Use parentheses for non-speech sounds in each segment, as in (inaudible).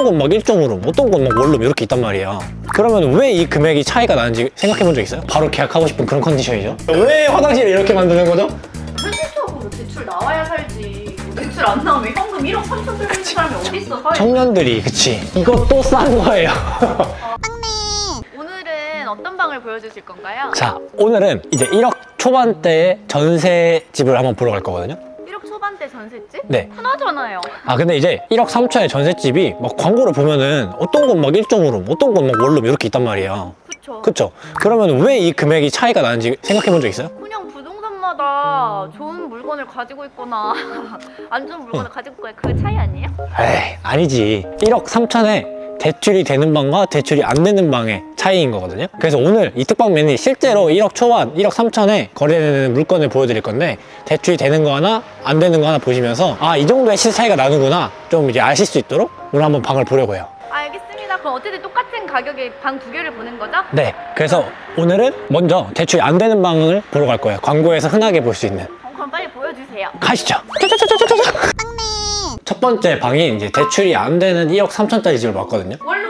어떤 건 막 1.5룸, 어떤 건 막 원룸 이렇게 있단 말이야. 그러면 왜 이 금액이 차이가 나는지 생각해 본 적 있어요? 바로 계약하고 싶은 그런 컨디션이죠. 왜 화장실을 이렇게 만드는 거죠? 현실적으로 대출 나와야 살지. 대출 안 나오면 현금 1억 3천 들고 사람이 어딨어 사회. 청년들이 그치 이것도 싼 거예요. 오늘은 어떤 방을 보여주실 건가요? 자 오늘은 이제 1억 초반대의 전세 집을 한번 보러 갈 거거든요. 1억 초반대 전셋집? 네. 하나잖아요. 아 근데 이제 1억 3천의 전셋집이 막 광고를 보면은 어떤 건 막 1.5룸, 어떤 건막 원룸 이렇게 있단 말이야. 그쵸. 그쵸? 그러면 왜 이 금액이 차이가 나는지 생각해 본 적 있어요? 그냥 부동산마다 좋은 물건을 가지고 있거나 (laughs) 안 좋은 물건을 가지고 있거나 그 차이 아니에요? 에이 아니지 1억 3천에 대출이 되는 방과 대출이 안 되는 방의 차이인 거거든요 그래서 오늘 이 특방맨이 실제로 1억 초반 1억 3천에 거래되는 물건을 보여드릴 건데 대출이 되는 거 하나 안 되는 거 하나 보시면서 아 이 정도의 시세 차이가 나는구나 좀 이제 아실 수 있도록 오늘 한번 방을 보려고 해요 알겠습니다. 그럼 어쨌든 똑같은 가격에 방 두 개를 보는 거죠? 네 그래서 오늘은 먼저 대출이 안 되는 방을 보러 갈 거예요 광고에서 흔하게 볼 수 있는 어, 그럼 빨리 보여주세요. 가시죠. 첫 번째 방이 이제 대출이 안 되는 1억 3천짜리 집을 봤거든요. 원룸 원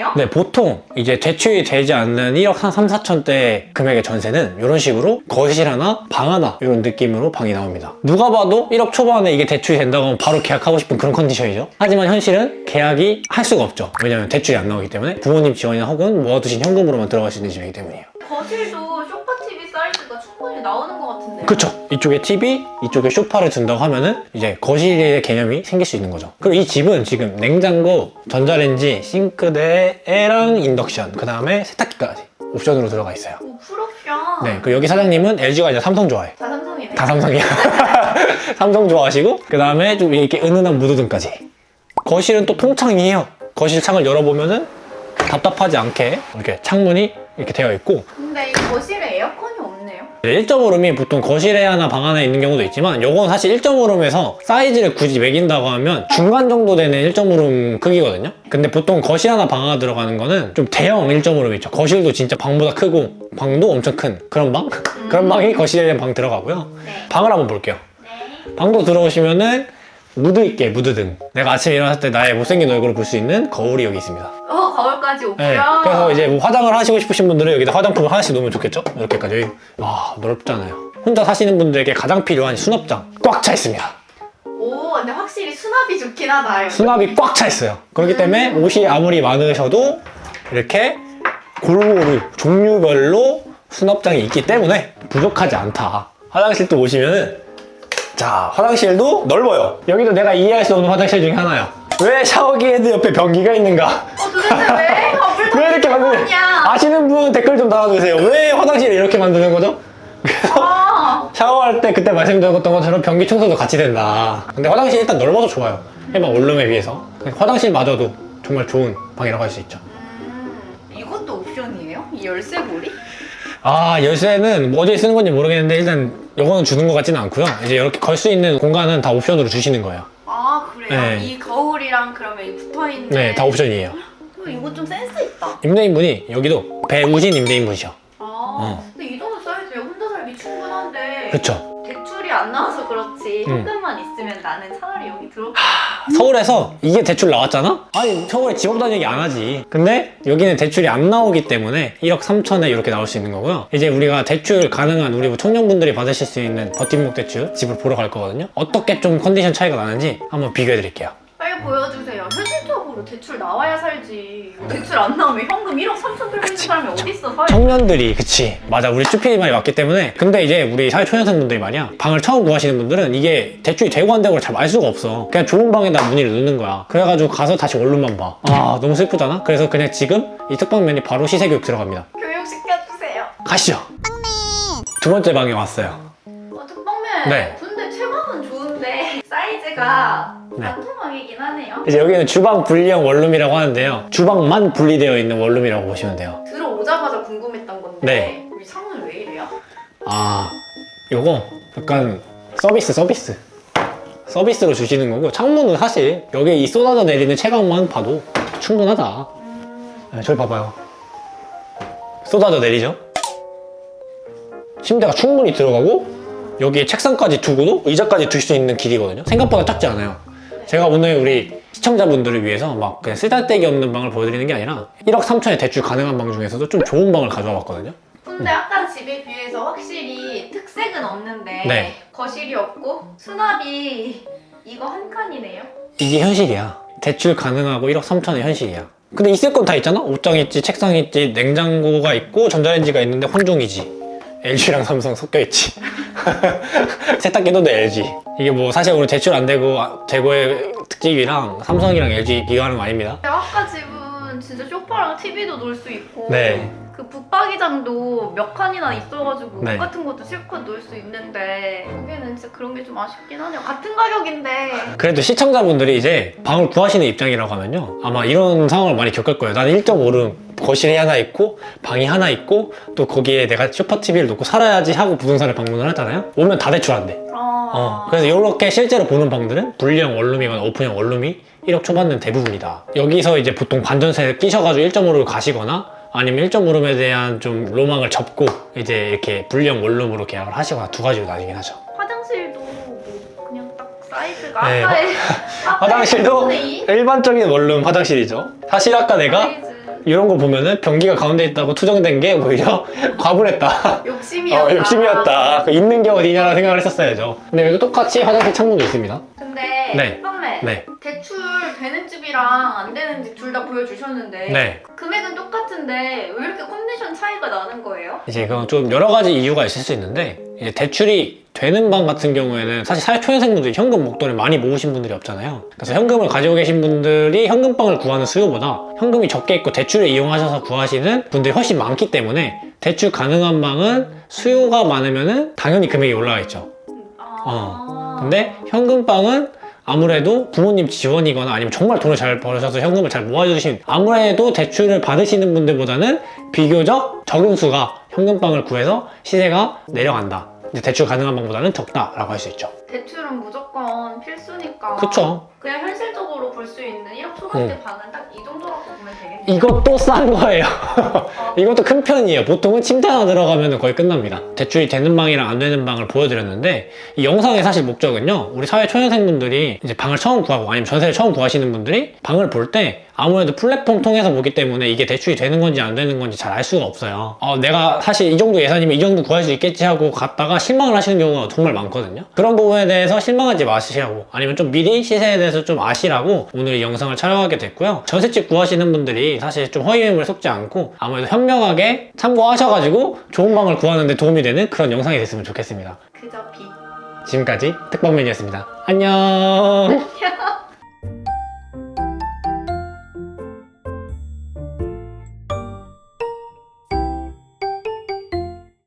거실이네요? 네, 보통 이제 대출이 되지 않는 1억 한 3, 4천대 금액의 전세는 이런 식으로 거실 하나, 방 하나 이런 느낌으로 방이 나옵니다. 누가 봐도 1억 초반에 이게 대출이 된다고 하면 바로 계약하고 싶은 그런 컨디션이죠. 하지만 현실은 계약이 할 수가 없죠. 왜냐하면 대출이 안 나오기 때문에 부모님 지원이나 혹은 모아두신 현금으로만 들어갈 수 있는 집이기 때문이에요. 거실도 사 이즈가 충분히 나오는 것 같은데요? 그쵸. 이쪽에 TV, 이쪽에 소파를 둔다고 하면은 이제 거실의 개념이 생길 수 있는 거죠. 그리고 이 집은 지금 냉장고, 전자레인지, 싱크대랑 인덕션, 그 다음에 세탁기까지 옵션으로 들어가 있어요. 오 풀옵션. 네. 그 여기 사장님은 LG가 아니라 삼성 좋아해. 다 삼성이네. 다 삼성이야. (laughs) 삼성 좋아하시고, 그 다음에 좀 이렇게 은은한 무드등까지. 거실은 또 통창이에요. 거실 창을 열어보면은 답답하지 않게 이렇게 창문이 이렇게 되어 있고, 근데 이 거실에. 1.5룸이 보통 거실에 하나 방 안에 있는 경우도 있지만 이건 사실 1.5룸에서 사이즈를 굳이 매긴다고 하면 중간 정도 되는 1.5룸 크기거든요. 근데 보통 거실 하나 방 하나 들어가는 거는 좀 대형 1.5룸 있죠. 거실도 진짜 방보다 크고 방도 엄청 큰 그런 방? (laughs) 그런 방이 거실에 방 들어가고요. 네. 방을 한번 볼게요. 네. 방도 들어오시면은 무드 있게 무드 등. 내가 아침에 일어났을 때 나의 못생긴 얼굴을 볼 수 있는 거울이 여기 있습니다 어 거울까지 옵션. 네, 그래서 이제 뭐 화장을 하시고 싶으신 분들은 여기다 화장품을 하나씩 놓으면 좋겠죠? 이렇게까지. 와, 넓잖아요. 혼자 사시는 분들에게 가장 필요한 수납장 꽉 차 있습니다. 오 근데 확실히 수납이 좋긴 하다. 여기. 수납이 꽉 차 있어요. 그렇기 때문에 옷이 아무리 많으셔도 이렇게 골고루 종류별로 수납장이 있기 때문에 부족하지 않다. 화장실도 오시면은 자, 화장실도 넓어요. 여기도 내가 이해할 수 없는 화장실 중에 하나야. 왜 샤워기 헤드 옆에 변기가 있는가? 어 도대체 왜? 아, 물왜 이렇게 만드는 냐 아시는 분 댓글 좀 달아주세요. 왜 화장실을 이렇게 만드는 거죠? 그래서 아, 샤워할 때 그때 말씀드렸던 것처럼 변기 청소도 같이 된다. 근데 화장실 일단 넓어서 좋아요. 일반 원룸에 비해서. 화장실마저도 정말 좋은 방이라고 할 수 있죠. 음, 이것도 옵션이에요? 이 열쇠고리? 아 열쇠는 뭐 어디에 쓰는 건지 모르겠는데 일단 이거는 주는 것 같지는 않고요. 이제 이렇게 걸 수 있는 공간은 다 옵션으로 주시는 거예요. 아 그래요? 네. 이 거울이랑 그러면 이 붙어있는 네, 다 옵션이에요. 어, 이거 좀 센스 있다 임대인분이 여기도 배우신 임대인분이셔. 아 어. 근데 이 정도 사이즈에 혼자 살기 충분한데 그쵸? 대출이 안 나와서 그렇지 음. 현금만 있으면 나는 차라리 여기 들어 서울에서 이게 대출 나왔잖아? 아니 서울에 집 없다는 얘기 안 하지 근데 여기는 대출이 안 나오기 때문에 1억 3천에 이렇게 나올 수 있는 거고요 이제 우리가 대출 가능한 우리 청년분들이 받으실 수 있는 버팀목 대출 집을 보러 갈 거거든요 어떻게 좀 컨디션 차이가 나는지 한번 비교해 드릴게요 빨리 보여주세요 현실적으로 대출 나와야 살지. 대출 안 나오면 현금 1억 3천 들고 있는 사람이 어딨어 사회 청년들이 그치. 맞아. 우리 쭈피디 말이 맞기 때문에. 근데 이제 우리 사회초년생분들이 말이야. 방을 처음 구하시는 분들은 이게 대출이 되고 안 되고 잘알 수가 없어. 그냥 좋은 방에다 문의를 넣는 거야. 그래가지고 가서 다시 원룸만 봐아 너무 슬프잖아? 그래서 그냥 지금 이 특방면이 바로 시세교육 들어갑니다. 교육 시켜주세요. 가시죠. 두 번째 방에 왔어요. 어 특방맨. 네. 근데 채광은 좋은데 사이즈가 네. 단 토방이긴 하네요 이제 여기는 주방 분리형 원룸이라고 하는데요. 주방만 분리되어 있는 원룸이라고 보시면 돼요. 들어오자마자 궁금했던 건데 네. 우리 창문 왜 이래요? 아, 요거 약간 서비스 서비스. 서비스로 주시는 거고 창문은 사실 여기 이 쏟아져 내리는 채광만 봐도 충분하다. 네, 저기 봐봐요. 쏟아져 내리죠? 침대가 충분히 들어가고 여기에 책상까지 두고도 의자까지 둘 수 있는 길이거든요. 생각보다 작지 않아요. 제가 오늘 우리 시청자분들을 위해서 막 그냥 쓰잘데기 없는 방을 보여드리는 게 아니라 1억 3천에 대출 가능한 방 중에서도 좀 좋은 방을 가져와 봤거든요. 근데 아까 집에 비해서 확실히 특색은 없는데 네. 거실이 없고 수납이 이거 한 칸이네요. 이게 현실이야. 대출 가능하고 1억 3천의 현실이야. 근데 있을 건 다 있잖아? 옷장 있지, 책상 있지, 냉장고가 있고, 전자레인지가 있는데 혼종이지. LG랑 삼성 섞여 있지. (laughs) 세탁기도 내 LG. 이게 뭐 사실 오늘 대출 안 되고 아, 대구의 특집이랑 삼성이랑 LG 비교하는 거 아닙니다. 근데 아까 집은 진짜 소파랑 TV도 놓을 수 있고 네. 그 붙박이장도 몇 칸이나 있어가지고 네. 옷 같은 것도 실컷 놓을 수 있는데 거기는 진짜 그런 게 좀 아쉽긴 하네요. 같은 가격인데 그래도 시청자분들이 이제 방을 구하시는 입장이라고 하면요. 아마 이런 상황을 많이 겪을 거예요. 나는 1.5룸 거실이 하나 있고 방이 하나 있고 또 거기에 내가 소파 TV를 놓고 살아야지 하고 부동산을 방문을 하잖아요. 오면 다 대출한대. 아... 어, 그래서 이렇게 실제로 보는 방들은 분리형 원룸이거나 오픈형 원룸이 1억 초반은 대부분이다. 여기서 이제 보통 반전세 끼셔가지고 1.5로 가시거나 아니면 1.5룸에 대한 좀 로망을 접고 이제 이렇게 분리형 원룸으로 계약을 하시거나 두 가지로 나뉘긴 하죠. 화장실도 뭐 그냥 딱 사이즈가 네, 아까의 (laughs) 아까의 화장실도 (laughs) 3분의 2 일반적인 원룸 화장실이죠. 사실 아까 내가. 이런 거 보면은 변기가 가운데 있다고 투정된 게 오히려 (laughs) 과분했다. 욕심이었다. 어, 욕심이었다. 그 있는 게 어디냐라는 생각을 했었어야죠. 근데 여기도 똑같이 화장실 창문도 있습니다. 근데 네. 네. 대출 되는 집이랑 안 되는 집 둘 다 보여주셨는데 네. 금액은 똑같은데 왜 이렇게 컨디션 차이가 나는 거예요? 이제 그건 좀 여러 가지 이유가 있을 수 있는데 이제 대출이 되는 방 같은 경우에는 사실 사회 초년생분들이 현금 목돈을 많이 모으신 분들이 없잖아요. 그래서 현금을 가지고 계신 분들이 현금방을 구하는 수요보다 현금이 적게 있고 대출을 이용하셔서 구하시는 분들이 훨씬 많기 때문에 대출 가능한 방은 수요가 많으면은 당연히 금액이 올라가 있죠. 아... 어. 근데 현금방은 아무래도 부모님 지원이거나 아니면 정말 돈을 잘 벌으셔서 현금을 잘 모아주신 아무래도 대출을 받으시는 분들보다는 비교적 적은 수가 현금방을 구해서 시세가 내려간다. 이제 대출 가능한 방보다는 적다라고 할 수 있죠. 대출은 무조건 필수니까 그쵸? 그냥 현실적으로 볼 수 있는 1억 초반대 음. 방은 딱 이 정도라고 보면 되겠네요. 이것도 싼 거예요. 어, (laughs) 이것도 큰 편이에요. 보통은 침대 하나 들어가면 거의 끝납니다. 대출이 되는 방이랑 안 되는 방을 보여드렸는데 이 영상의 사실 목적은요. 우리 사회 초년생분들이 이제 방을 처음 구하고 아니면 전세를 처음 구하시는 분들이 방을 볼 때 아무래도 플랫폼 통해서 보기 때문에 이게 대출이 되는 건지 안 되는 건지 잘 알 수가 없어요. 어, 내가 사실 이 정도 예산이면 이 정도 구할 수 있겠지 하고 갔다가 실망을 하시는 경우가 정말 많거든요. 그런 부분에 대해서 실망하지 마시라고 아니면 좀 미리 시세에 대해서 좀 아시라고 오늘 이 영상을 촬영하게 됐고요. 전세집 구하시는 분들이 사실 좀 허위 매물 속지 않고 아무래도 현명하게 참고하셔가지고 좋은 방을 구하는데 도움이 되는 그런 영상이 됐으면 좋겠습니다. 그저 비. 지금까지 특방맨이었습니다. 안녕.